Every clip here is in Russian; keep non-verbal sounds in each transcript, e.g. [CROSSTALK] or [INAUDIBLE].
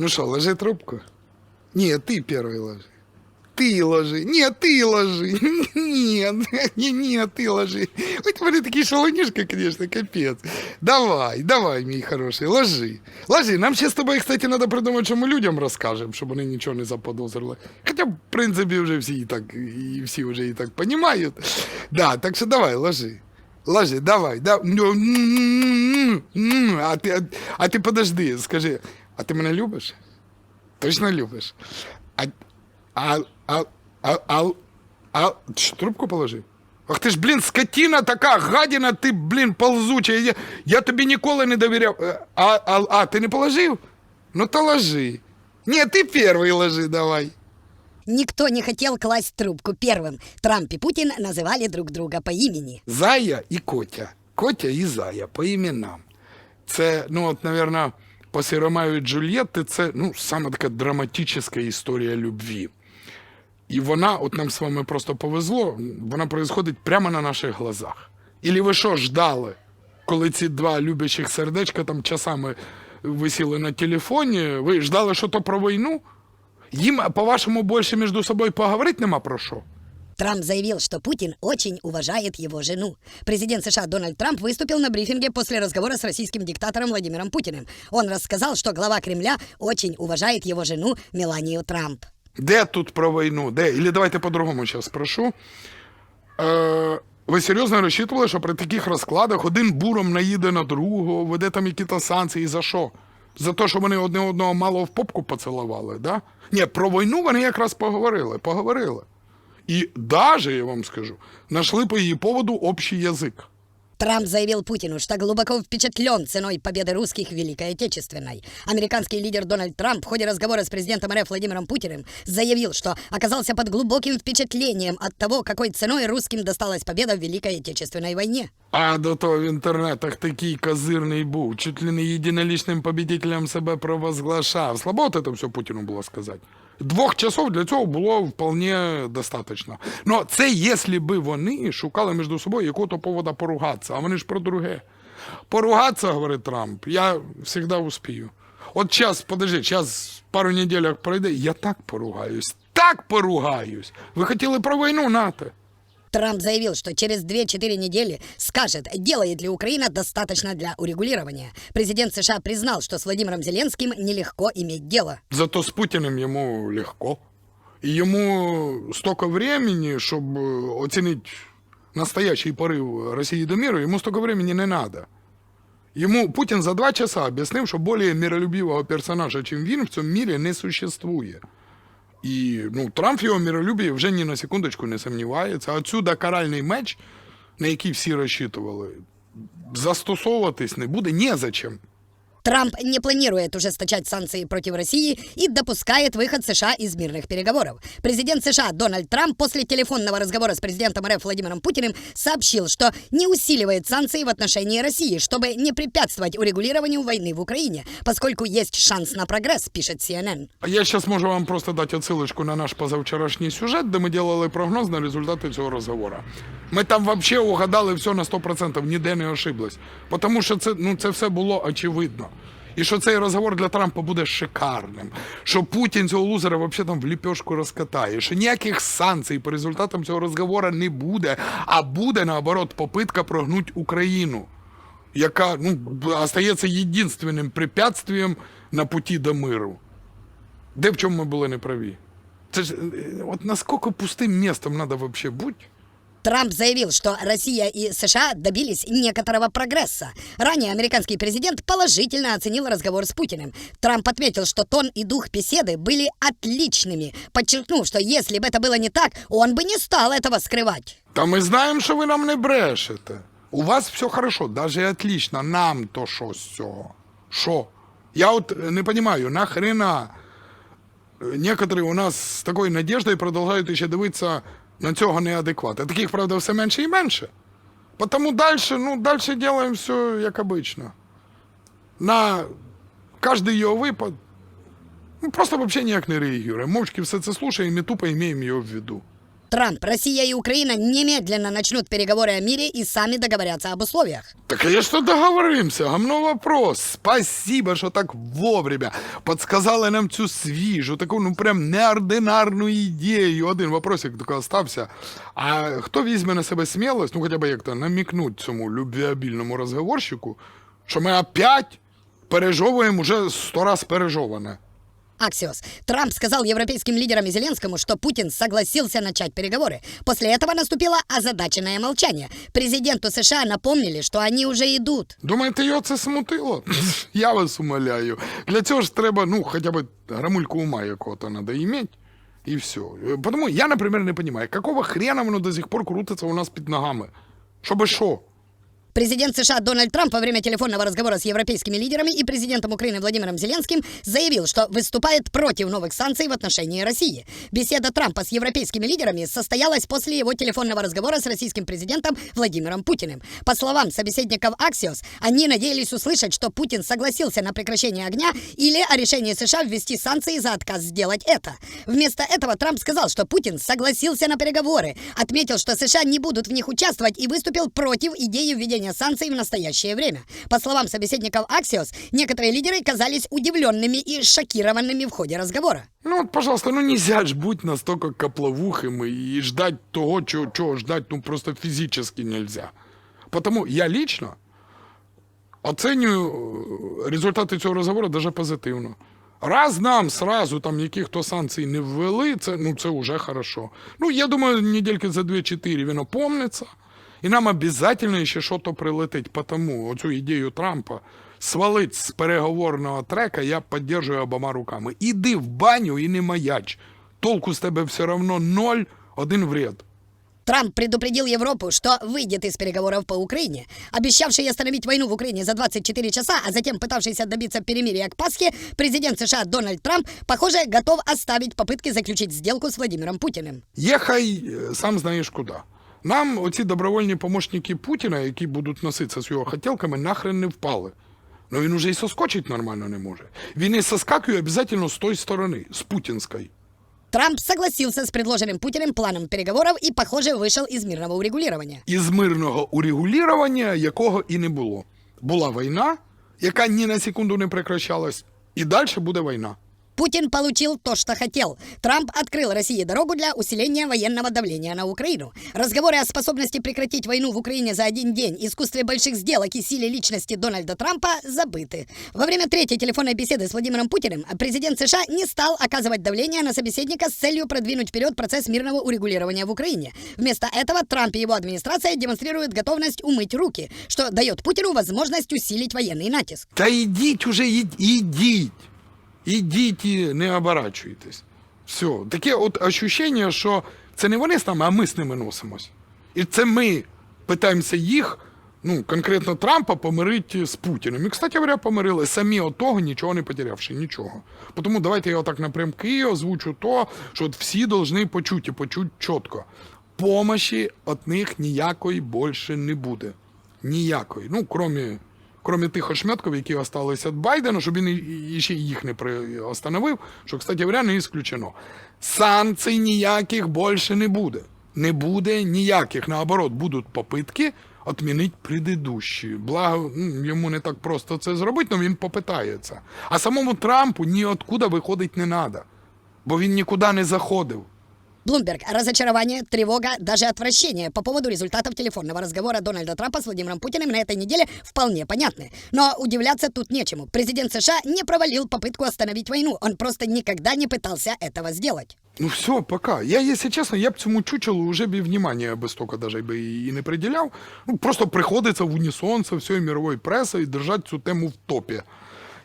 Ну что, ложи трубку? Нет, ты первый ложи. Ты ложи. Нет, ты ложи. Нет, не, нет, ты ложи. Ой, ты, блин, такие шалунишка, конечно, капец. Давай, давай, мій хороший, ложи. Ложи. Нам ще з тобою, кстати, надо придумати, що ми людям розкажемо, щоб вони нічого не заподозрили. Хоча, в принципі, вже всі і так, і всі вже і так розуміють. Да, так що давай, ложи. Ложи, давай, да. Ну, м-м-м, м. А ти, а, а ти подожди, скажи, а ти мене любиш? Точно любиш? А, а, а, а, а, а, Тш, трубку положи. Ах ти ж, блін, скотина така, гадіна, ти, блін, ползуча. Я, я тобі ніколи не довіряв. Е, А, а, а, ти не положив? Ну то ложи. Ні, ти перший ложи, давай. Никто не хотел класть трубку первым. Трамп и Путин называли друг друга по имени. Зая і Котя. Котя і Зая по іменам. Це, ну, от, наверное, після Ромео і Джульєтти, це ну, саме така драматична історія любві. І вона, от нам з вами просто повезло, вона происходить прямо на наших глазах. Ілі ви що ждали, коли ці два любячих сердечка там часами висіли на телефоні, ви ждали, що то про війну? Їм, по-вашому, більше між собою поговорити нема про що? Трамп заявил, что Путин очень уважает его жену. Президент США Дональд Трамп выступил на брифинге после разговора с российским диктатором Владимиром Путиным. Он рассказал, что глава Кремля очень уважает его жену Меланию Трамп. Де тут про війну? Де? Или давайте по-другому зараз спрошу. Е, ви серйозно розчитували, що при таких розкладах один буром наїде на другого, веде там якісь санкції за що? За те, що вони одне одного мало в попку поцілували, да? Ні, про війну вони якраз поговорили, поговорили. І даже, я вам скажу, нашли по її поводу общий язик. Трамп заявил Путину, что глубоко впечатлен ценой победы русских в Великой Отечественной. Американский лидер Дональд Трамп в ходе разговора с президентом РФ Владимиром Путиным заявил, что оказался под глубоким впечатлением от того, какой ценой русским досталась победа в Великой Отечественной войне. А до того в інтернетах такий козирний був, чуть ли не єдинолічним победителем себе провозглашав. Слабо от це все Путіну було сказати. Двох часов для цього було вполне достатньо. Ну, це якщо б вони шукали між собою якого-то повода поругатися, а вони ж про друге. Поругатися, говорить Трамп, я завжди успію. От час, подожди, час пару неділях пройде, я так поругаюсь, так поругаюсь. Ви хотіли про війну, нате. Трамп заявил, что через 2-4 недели скажет, делает ли Украина достаточно для урегулирования. Президент США признал, что с Владимиром Зеленским нелегко иметь дело. Зато с Путіним йому легко. І йому стільки времени, щоб е, оцінити настоящий порив Росії до миру, йому стільки времени не треба. Йому Путін за два часа об'яснив, що більш миролюбивого персонажа, чим він, в цьому мірі не существує. І ну, Трамп його миролюбі вже ні на секундочку не сумнівається. Отсюда каральний меч, на який всі розчитували, застосовуватись не буде незачем. Трамп не планирует ужесточать санкции против России и допускает выход США из мирных переговоров. Президент США Дональд Трамп после телефонного разговора с президентом РФ Владимиром Путиным сообщил, что не усиливает санкции в отношении России, чтобы не препятствовать урегулированию войны в Украине, поскольку есть шанс на прогресс, пишет CNN. Я сейчас можу вам просто дати отсилочку на наш позавчорашній сюжет, де ми делали прогноз на результати цього розговору. Ми там вообще угадали все на 100%, ніде не ошиблись. Тому що це, ну, це все було очевидно. І що цей розговор для Трампа буде шикарним, що Путін цього лузера вообще там в ліпешку розкатає, що ніяких санкцій по результатам цього розговору не буде, а буде наоборот попитка прогнути Україну яка ну, остається єдинственним препятствием на путі до миру. Де в чому ми були неправі? Це ж е, от наскільки пустим містом треба взагалі бути? Трамп заявил, что Россия и США добились некоторого прогресса. Ранее американский президент положительно оценил разговор с Путиным. Трамп отметил, что тон и дух беседы были отличными, подчеркнув, что если бы это было не так, он бы не стал этого скрывать. Та ми знаємо, що ви нам не брешете. У вас все хорошо, даже отлично. Нам то що з цього? Що? Я от е, не розумію, нахрена е, некоторые у нас з такою надіждою продовжують ще дивитися на цього неадеквата. Таких, правда, все менше і менше. Тому далі ну, дальше делаем все як обично. На кожний його випад ну, просто взагалі ніяк не реагує. Мовчки все це слушаємо і тупо маємо його в виду. Трамп, Россия и Украина немедленно начнут переговоры о мире и сами договорятся об условиях. Да, конечно, договоримся, гамно вопрос. Спасибо, що так вовремя подсказали нам цю свіжу, таку, ну прям неординарну ідею. Один вопросик тільки остався. А хто візьме на себе смілость, ну хоча б як-то намікнуть цьому любвеобільному розговорщику, що ми опять пережовуємо уже сто раз пережоване. Аксиос. Трамп сказал европейским лидерам и Зеленскому, что Путин согласился начать переговоры. После этого наступило озадаченное молчание. Президенту США напомнили, что они уже идут. Думаєте, його це смутило? [LAUGHS] Я вас умоляю. Для цього ж треба, ну, хоча б грамульку ума якого-то надо иметь. И все. Потому я, например, не понимаю, какого хрена воно до сих пор крутиться у нас під ногами? Щоби що? Президент США Дональд Трамп во время телефонного разговора с европейскими лидерами и президентом Украины Владимиром Зеленским заявил, что выступает против новых санкций в отношении России. Беседа Трампа с европейскими лидерами состоялась после его телефонного разговора с российским президентом Владимиром Путиным. По словам собеседников Axios, они надеялись услышать, что Путин согласился на прекращение огня или о решении США ввести санкции за отказ сделать это. Вместо этого Трамп сказал, что Путин согласился на переговоры, отметил, что США не будут в них участвовать и выступил против идеи введения санкций в настоящее время. По словам собеседников Axios, некоторые лидеры казались удивленными и шокированными в ходе разговора. Ну, от, пожалуйста, ну нельзя ж бути настільки капловухими і ждать того, чого, чого ждать, ну просто фізично нельзя. Потому я лично оценюю е, результати цього розговору дуже позитивно. Раз нам сразу там яких то санкцій не ввели, це, ну, це вже хорошо. Ну, я думаю, недельки за 2-4 він опомниться, і нам обов'язково ще щось прилетить. Потому оцю ідею Трампа свалить з переговорного трека я підтримую обома руками. Іди в баню і не маяч. Толку з тебе все равно ноль, один вред. Трамп предупредил Европу, что выйдет из переговоров по Украине. Обещавший остановить войну в Украине за 24 часа, а затем пытавшийся добиться перемирия к Пасхе, президент США Дональд Трамп, похоже, готов оставить попытки заключить сделку с Владимиром Путиным. Єхай е, сам знаєш куди. Нам оці добровольні помощники Путіна, які будуть носитися з його хотілками, нахрен не впали. Ну він уже і соскочить нормально не може. Він і соскакує обов'язково з тої сторони, з путінської. Трамп согласился с предложенным Путиным планом переговоров и, похоже, вышел из мирного урегулирования. Із мирного урегулювання, якого і не було. Була війна, яка ні на секунду не прекращалась, і далі буде війна. Путин получил то, что хотел. Трамп открыл России дорогу для усиления военного давления на Украину. Разговоры о способности прекратить войну в Украине за один день, искусстве больших сделок и силе личности Дональда Трампа забыты. Во время третьей телефонной беседы с Владимиром Путиным президент США не стал оказывать давление на собеседника с целью продвинуть вперед процесс мирного урегулирования в Украине. Вместо этого Трамп и его администрация демонстрируют готовность умыть руки, что дает Путину возможность усилить военный натиск. Та йдіть уже, ід- ідіть. Не оборачуйтесь. Все. Таке от ощущення, що це не вони з нами, а ми з ними носимось. І це ми питаємося їх, ну, конкретно Трампа, помирити з Путіним. І, кстати говоря, помирили самі от того, нічого не потерявши, нічого. Тому давайте я отак напрямки озвучу то, що от всі повинні почути, почути чітко. Помощі від них ніякої більше не буде. Ніякої. Ну, кроме, кроме тих ошметків, які осталися від Байдена, щоб він ще їх не приостановив, що, кстати говоря, не ісключено. Санкцій ніяких більше не буде. Не буде ніяких. Наоборот, будуть попитки відмінити предыдущі. Благо, ну, йому не так просто це зробити, але він попитається. А самому Трампу ніоткуда виходить не треба, бо він нікуди не заходив. Блумберг. Разочарование, тревога, даже отвращение по поводу результатов телефонного разговора Дональда Трампа с Владимиром Путиным на этой неделе вполне понятны. Но удивляться тут нечему. Президент США не провалил попытку остановить войну. Он просто никогда не пытался этого сделать. Ну все, пока. Я, если честно, я б цьому чучелу уже б і внимання би столько даже би і не приділяв. Ну, просто приходиться в унісон со всією мировою пресою держати цю тему в топі,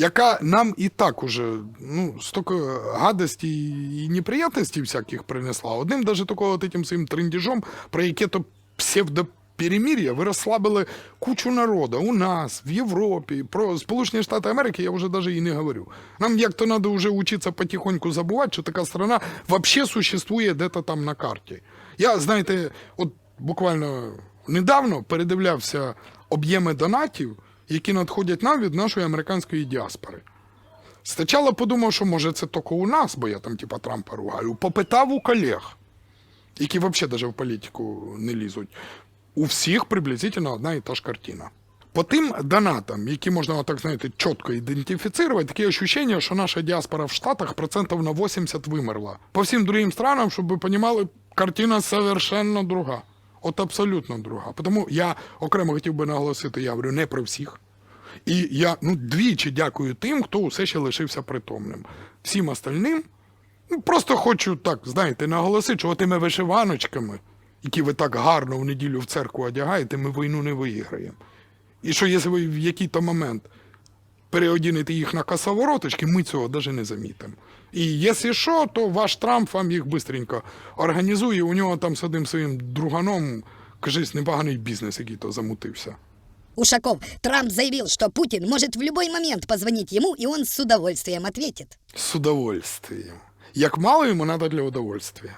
Яка нам і так уже ну, стільки гадості і неприятностей всяких принесла. Одним даже такого от своїм трендіжом, про яке то псевдо перемир'я ви розслабили кучу народу у нас, в Європі, про Сполучені Штати Америки я вже даже і не говорю. Нам як-то треба вже учитися потихоньку забувати, що така страна вообще существує де-то там на карті. Я, знаєте, от буквально недавно передивлявся об'єми донатів, які надходять нам від нашої американської діаспори. Спочатку подумав, що може це тільки у нас, бо я там типа Трампа ругаю. Попитав у колег. які взагалі даже в політику не лізуть, у всіх приблизительно одна і та ж картина. По тим донатам, які можна так знаєте, чітко ідентифікувати, таке ощущення, що наша діаспора в Штатах процентів на 80 вимерла. По всім другим странам, щоб ви розуміли, картина совершенно друга. От абсолютно друга. Тому я окремо хотів би наголосити, я говорю, не про всіх. І я ну, двічі дякую тим, хто усе ще лишився притомним. Всім остальним ну, просто хочу так, знаєте, наголосити, що тими вишиваночками, які ви так гарно в неділю в церкву одягаєте, ми війну не виграємо. І що ви в який-то момент переодінете їх на косовороточки, ми цього навіть не замітимо. І якщо що, то ваш Трамп вам їх швидко організує, у нього там з одним своїм друганом, кажись, непоганий бізнес, який то замутився. Ушаков, Трамп заявил, что Путин может в любой момент позвонить ему, и он с удовольствием ответит. З удовольствием. Як мало йому треба для удовольствия.